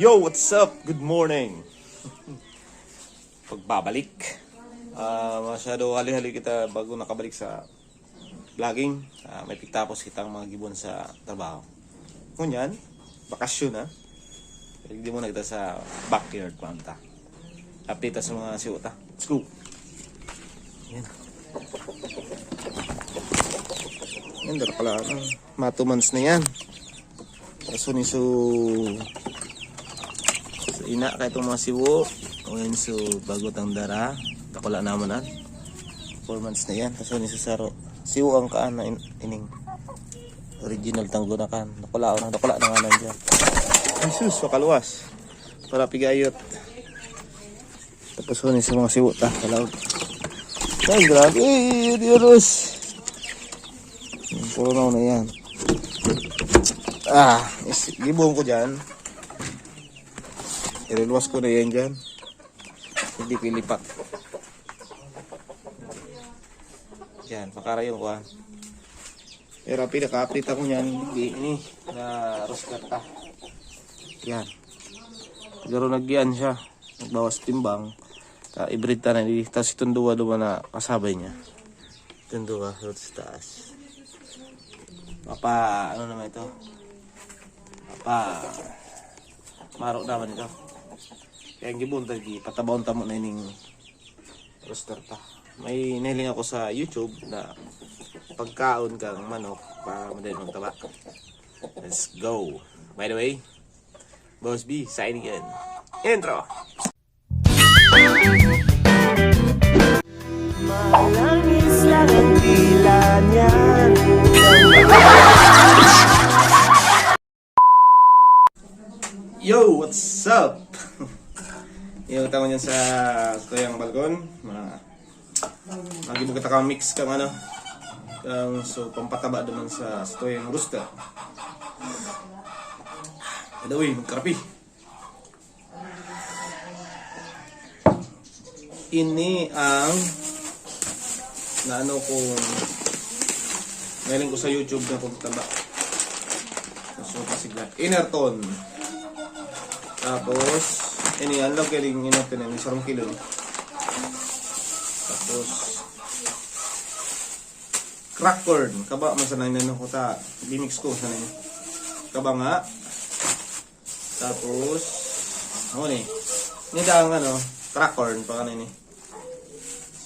Yo, what's up? Good morning. Pagbabalik. Ah, masyado hali-hali kita bago nakabalik sa vlogging. Ah, may pagtapos kitang mga gibon sa trabaho. Kunyan, bakasyon ha. Hindi mo na kita sa backyard kwanta. Update sa mga siwota. Let's go. Yan. Yan, dala pala. Months na yan. Kaso ni ina kay itong mga siwo. Ngayon so bago tang dara. Takula naman na. 4 months na yan. Kaso ni Saro. Siwo ang kaan na in, ining original tanggo na kan. Nakula na. Nakula na nga nandiyan. Ay sus, makaluwas. Para pigayot. Tapos ni sa mga siwo ta. Kalaw. Ay, grabe. Ay, Diyos. Puro na yan. Ah, is, gibong ko dyan. Iriluwas ko na yan dyan. Hindi pilipat. Yan, pakara yung kuhan. Pero pinaka-update ako niyan, hindi ini, na roskata. Yan. Pero nagyan siya. Nagbawas timbang. Ta ibrid ta na di. Tapos itong duwa-duwa na kasabay niya. Itong duwa, sa taas. Papa, ano naman ito? Papa, marok naman ito. Kaya gibon tagi, patabawon tamo na ining roster ta. May nahiling ako sa YouTube na pagkaon kang manok para madali magtaba. Let's go. By the way, Boss B, signing in. Intro! Malangis lang ang tila Yo, what's up? Yung tama niyan sa tuyang balkon, mga lagi mo kita mix kang ano. Kang so pampataba naman sa tuyang rooster. Ada uy, magkarapi. Ini ang na ano kung galing ko sa YouTube na pampataba. So, pasigla. Inner. Tapos, ini ang log galing natin ang isang kilo. Tapos, crack corn. Kaba, masanay na ko ta. Bimix ko, sanay. Kaba nga. Tapos, ano ni? Ini ang ano, crack corn pa kanini.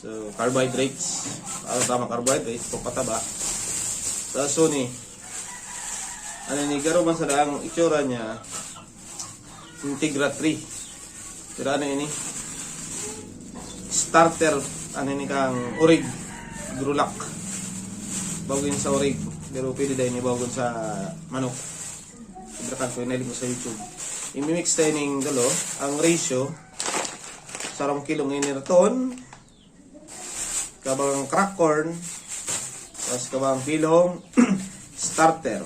So, carbohydrates. Ano tama carbohydrates, papataba. Tapos, so ni, ano ni, garo man sa ang itsura niya, Integra 3. Pero ano ini? Starter, ano ini kang orig, grulak. Bawin sa orig. Pero pwede dahil ibawagon sa manok. Ibrakan ko, inalig ko sa YouTube. I-mix tayo ng dalo. Ang ratio, sarang kilong inirton, kabang crack corn, tapos kabang kilong starter.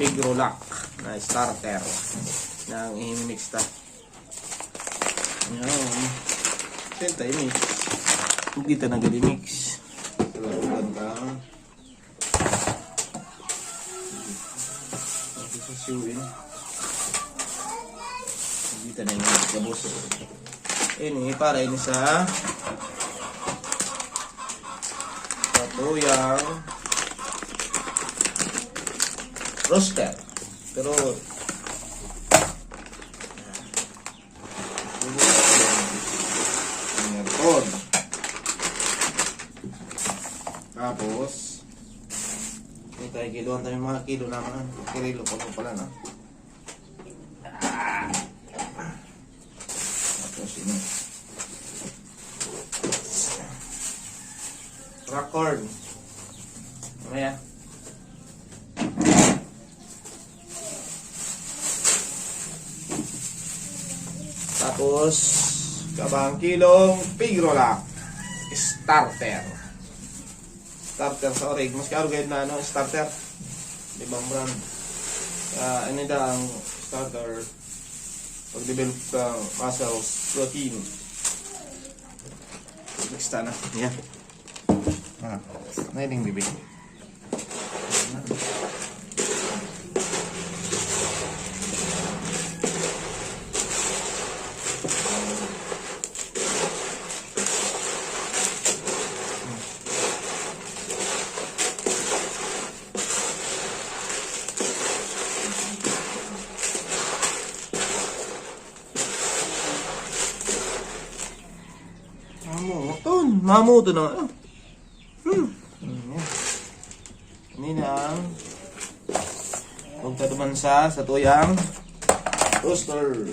Big Rolac na starter ng i-mix ta. Yan. Senta i-mix. Hindi ta nag-mix. Talagang ka. Ito sa siwin. Hindi ta na i-mix. Kabos. Ini, para ini sa patuyang roaster. Pero Ayan. Tapos Ito tayo kiluan tayo mga kilo naman. Kirilo pa po pala na. Tapos ini. Record. Mamaya. Tapos, kabang kilong pigrola. Starter. Starter sa orig. Mas karo gayud na ano, starter. Ibang brand. Uh, ano da ang starter pag-develop ng muscles, protein. Next na. Yan. Ah, nailing bibig. Mamuto na. ano? Hmm. Hmm, yan. Kanina ang huwag ka dumansa sa tuyang toaster.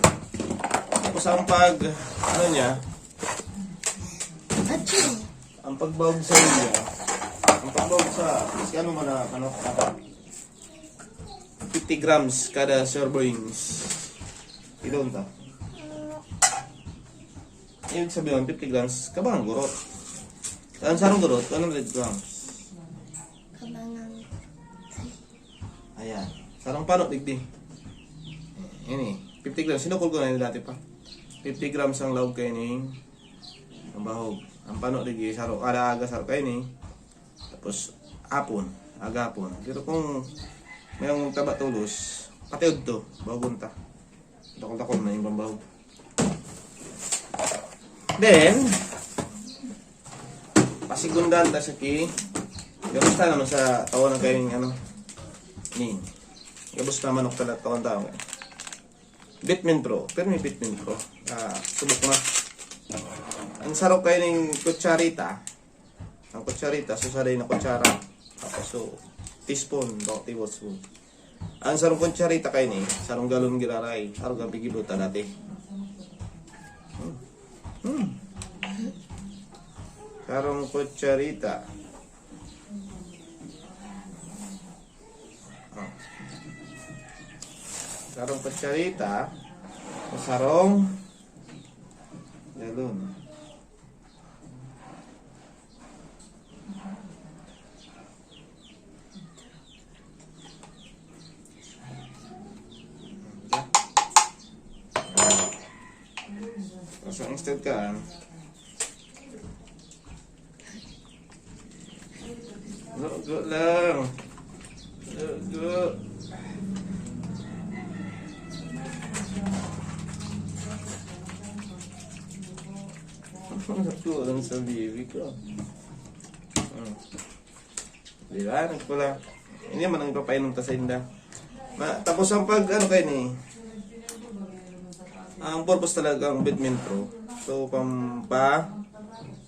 Tapos ang pag, ano niya, ang pagbawag sa iya, ang pagbawag sa, kasi ano man na, ano, kada 50 grams kada servings. Ilon ta. Ibig sabihin, 50 grams, kabang gurot. Saan sarong gurot? 100 grams. Kabangang Ayan. Sarang panot, digdi. Ini, 50 grams. Sinukul ko na yun dati pa. 50 grams ang lawag kayo ni ang bahog. Ang panot, digdi. Saro, kada aga saro kayo ni. Tapos, apon. Aga apon. Pero kung mayroong taba tulos, patiod to. Bahugon ta. Dakol-dakol na yung pambahog. Then, pasigundan ta sa ki. Gamusta naman sa kayo ng ano, Ning. Gabos na manok talat taon tao. Bitmin Pro. Pero may Bitmin Pro. Ah, subok na. Ang sarap kayo ng kutsarita. Ang kutsarita, susalay na kutsara. Tapos so, teaspoon, bawat tablespoon. Ang sarong kutsarita kayo ni, sarong galon giraray. Sarong gabi gibuta dati. Hmm. Hmm. Sarong kutsarita. sarong kutsarita o sarong galon. So, instead ka, Go, lang. Go. Nakulang sa bibi ko. Hmm. Di ba? Nagpula. Hindi man ang ipapainom ta sa inda. Ma, tapos ang pag, ano kayo ni? Ang purpose talaga ang Bitmin Pro. So, pampa,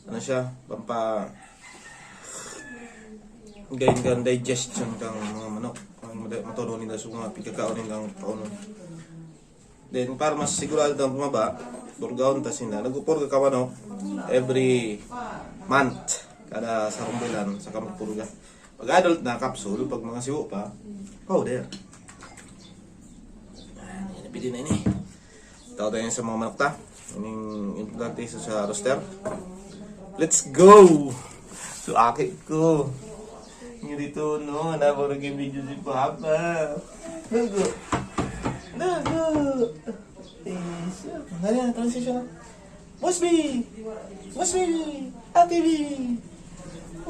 ano siya, pampa, gain kang digestion kang mga manok. Ang matulo nila sa mga pigkakaon nilang paunon. Then, para mas sigurado ang tumaba, burgaon ta sila. Nagpupurga ka manok every month. Kada sa kumbilan, sa kamagpurga. Pag adult na, capsule. Pag mga siwo pa, powder. Ah, yan, pili na ini. Tawag tayo sa mga manok ta. Ining implante sa sa roster. Let's go! So, akit ko. Yung dito, no, nabang nag-video si Papa. Nago. Yes. Ganyan, transition. Boss B! Boss B! Ate B!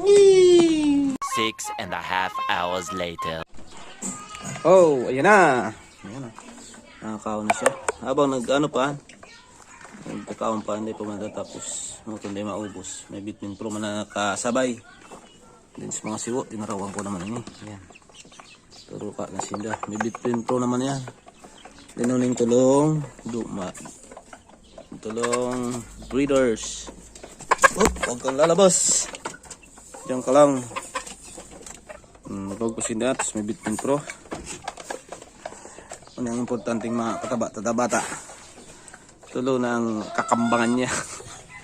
Yee! Six and a half hours later. Oh, ayan na. Ayan na. Nakakaon na siya. Habang nag-ano pa, nagkakaon pa, hindi pa matatapos. Ano hindi maubos. May Bitmin Pro man na nakasabay. Din sa mga siwo, tinarawan ko naman ini. Ayan. Turo ka na sinda. May Bitmin Pro naman yan. Dinuling tulong. Duma. Tulong. Breeders. Oh, huwag kang lalabas. Diyan ka lang. Hmm, Huwag ko sinda. Tapos may Bitmin Pro. Ano ang importanteng mga kataba, tatabata. Tulo ng kakambangan niya.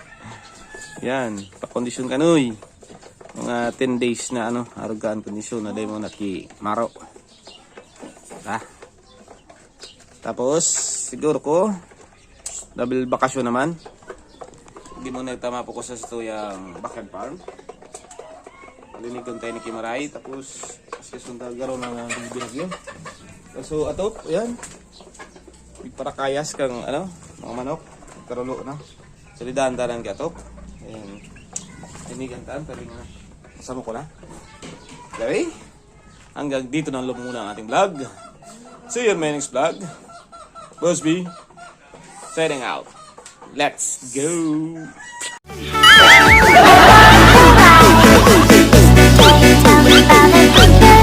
Yan, pa-kondisyon ka nuy. Mga 10 days na ano, arugaan kondisyon na dahil mo naki maro. Ha? Tapos, siguro ko, double bakasyon naman. Hindi mo nagtama po ko sa tuyang backyard farm. Palinig tayo ni Kimaray. Tapos, kasi sundag garo na bibinag yun. So, ato, yan. Parakayas kang, ano, mga manok. Karulo na. Salidahan-dahan ka ato. Ayan. Tinigan taan, taling na. Kasama ko na. Okay? Hanggang dito na lang muna ang ating vlog. See you in my next vlog. Busby, setting out. Let's go! Tell me about it.